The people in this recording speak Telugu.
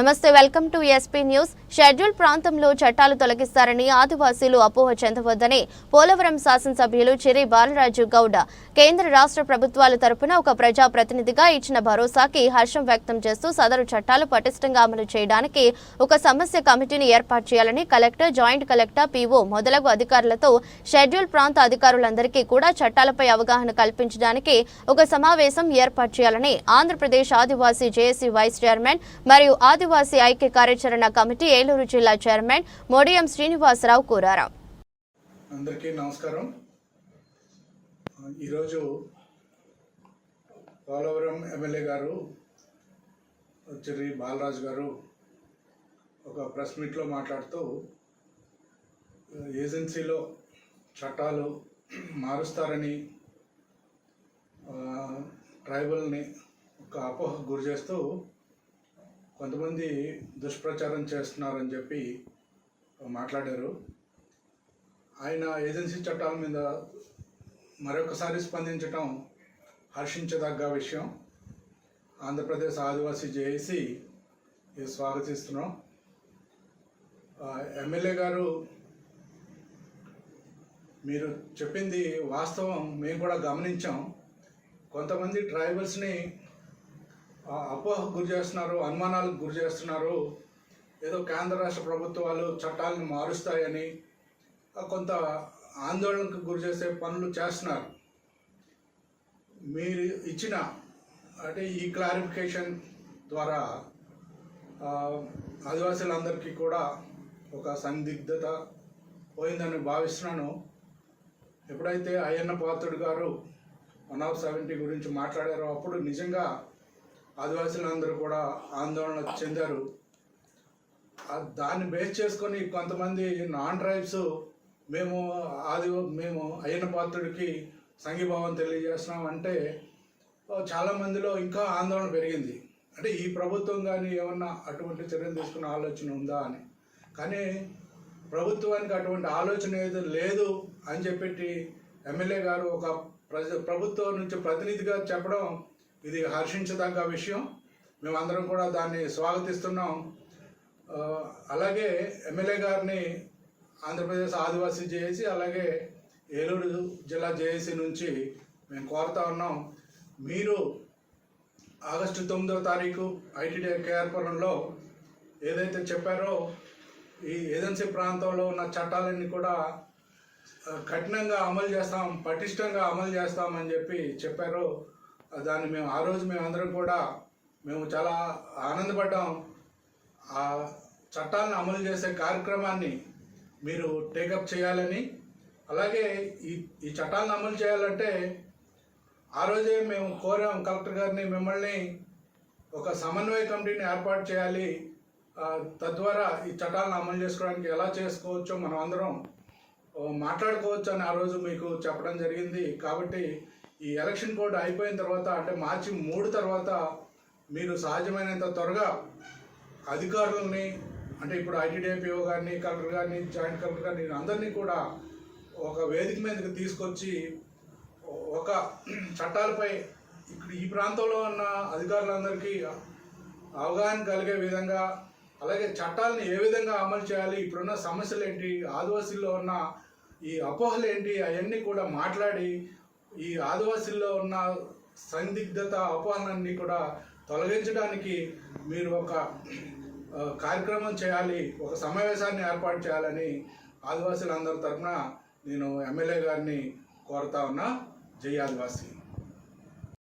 నమస్తే welcome to SP news. Schedule ప్రాంతంలో చట్టాలు తొలగిస్తారని ఆదివాసీలు అపోహ చెందవద్దని పోలవరం శాసనసభ్యులు చిరి బాలరాజు గౌడ కేంద్ర రాష్ట్ర ప్రభుత్వాల తరపున ఒక ప్రజా ప్రతినిధిగా ఇచ్చిన భరోసాకి హర్షం వ్యక్తం చేస్తూ సదరు చట్టాలు పటిష్టంగా అమలు చేయడానికి ఒక సమస్య కమిటీని ఏర్పాటు చేయాలని కలెక్టర్ జాయింట్ కలెక్టర్ పీఓ మొదలగు అధికారులతో షెడ్యూల్ ప్రాంత అధికారులందరికీ కూడా చట్టాలపై అవగాహన కల్పించడానికి ఒక సమావేశం ఏర్పాటు చేయాలని Andhra Pradesh Adivasi JAC vice chairman మరియు ఆదివాసీ ఐక్య కార్యాచరణ కమిటీ ఏలూరు జిల్లా చైర్మన్ మోడియం శ్రీనివాసరావు కోరారా. అందరికీ నమస్కారం. ఈరోజు పోలవరం ఎమ్మెల్యే గారు చిరి బాలరాజు గారు ఒక ప్రెస్ మీట్లో మాట్లాడుతూ ఏజెన్సీలో చట్టాలు మారుస్తారని ట్రైబల్ని ఒక అపోహకు గురి చేస్తూ కొంతమంది దుష్ప్రచారం చేస్తున్నారని చెప్పి మాట్లాడారు. ఆయన ఏజెన్సీ చట్టాల మీద మరొకసారి స్పందించటం హర్షించదగ్గ విషయం. ఆంధ్రప్రదేశ్ ఆదివాసీ జేఏసీ స్వాగతిస్తున్నాం. ఎమ్మెల్యే గారు మీరు చెప్పింది వాస్తవం మేము కూడా గమనించాం. కొంతమంది ట్రైబల్స్ని అపోహకు గురి చేస్తున్నారు అనుమానాలకు గురి చేస్తున్నారు. ఏదో కేంద్ర రాష్ట్ర ప్రభుత్వాలు చట్టాలను మారుస్తాయని కొంత ఆందోళనకు గురి చేసే పనులు చేస్తున్నారు. మీరు ఇచ్చిన అంటే ఈ క్లారిఫికేషన్ ద్వారా ఆదివాసీలందరికీ కూడా ఒక సందిగ్ధత పోయిందని భావిస్తున్నాను. ఎప్పుడైతే అయ్యన్న పాత్రుడు గారు వన్ ఆఫ్ సెవెంటీ గురించి మాట్లాడారో అప్పుడు నిజంగా ఆదివాసీలందరూ కూడా ఆందోళన చెందారు. దాన్ని బేస్ చేసుకొని కొంతమంది నాన్ ట్రైబ్స్ మేము ఆది మేము అయ్యన్న పాత్రుడికి సంఘీభావం తెలియజేస్తున్నాం అంటే చాలామందిలో ఇంకా ఆందోళన పెరిగింది. అంటే ఈ ప్రభుత్వం కానీ ఏమన్నా అటువంటి చర్యలు తీసుకునే ఆలోచన ఉందా అని. కానీ ప్రభుత్వానికి అటువంటి ఆలోచన ఏదో లేదు అని చెప్పి ఎమ్మెల్యే గారు ఒక ప్రజ ప్రభుత్వం నుంచి ప్రతినిధిగా చెప్పడం ఇది హర్షించదగ్గ విషయం. మేమందరం కూడా దాన్ని స్వాగతిస్తున్నాం. అలాగే ఎమ్మెల్యే గారిని ఆంధ్రప్రదేశ్ ఆదివాసీ జేఏసీ అలాగే ఏలూరు జిల్లా జేఏసీ నుంచి మేము కోరుతా ఉన్నాం. మీరు ఆగస్టు తొమ్మిదవ తారీఖు ఐటీడీ కేఆర్పురంలో ఏదైతే చెప్పారో ఈ ఏజెన్సీ ప్రాంతంలో ఉన్న చట్టాలన్నీ కూడా కఠినంగా అమలు చేస్తాం పటిష్టంగా అమలు చేస్తామని చెప్పి చెప్పారు. దాన్ని మేము ఆ రోజు మేమందరం కూడా మేము చాలా ఆనందపడ్డాం. ఆ చట్టాలను అమలు చేసే కార్యక్రమాన్ని మీరు టేకప్ చేయాలని అలాగే ఈ ఈ చట్టాలను అమలు చేయాలంటే ఆ రోజే మేము కోరాం కలెక్టర్ గారిని మిమ్మల్ని ఒక సమన్వయ కమిటీని ఏర్పాటు చేయాలి. తద్వారా ఈ చట్టాలను అమలు చేసుకోవడానికి ఎలా చేసుకోవచ్చో మనం అందరం మాట్లాడుకోవచ్చు అని ఆ రోజు మీకు చెప్పడం జరిగింది. కాబట్టి ఈ ఎలక్షన్ కోడ్ అయిపోయిన తర్వాత అంటే మార్చి మూడు తర్వాత మీరు సహజమైనంత త్వరగా అధికారులని అంటే ఇప్పుడు ఐటీడీఐపీఓ గారిని కలెక్టర్ గారిని జాయింట్ కలెక్టర్ గారిని అందరినీ కూడా ఒక వేదిక మీదకి తీసుకొచ్చి ఒక చట్టాలపై ఇక్కడ ఈ ప్రాంతంలో ఉన్న అధికారులందరికీ అవగాహన కలిగే విధంగా అలాగే చట్టాలను ఏ విధంగా అమలు చేయాలి ఇప్పుడున్న సమస్యలు ఏంటి ఆదివాసీల్లో ఉన్న ఈ అపోహలు ఏంటి అవన్నీ కూడా మాట్లాడి ఈ ఆదివాసీల్లో ఉన్న సందిగ్ధత అపహరణాన్ని కూడా తొలగించడానికి మీరు ఒక కార్యక్రమం చేయాలి ఒక సమావేశాన్ని ఏర్పాటు చేయాలని ఆదివాసీలందరి తరఫున నేను ఎమ్మెల్యే గారిని కోరుతా ఉన్నా. జై ఆదివాసీ.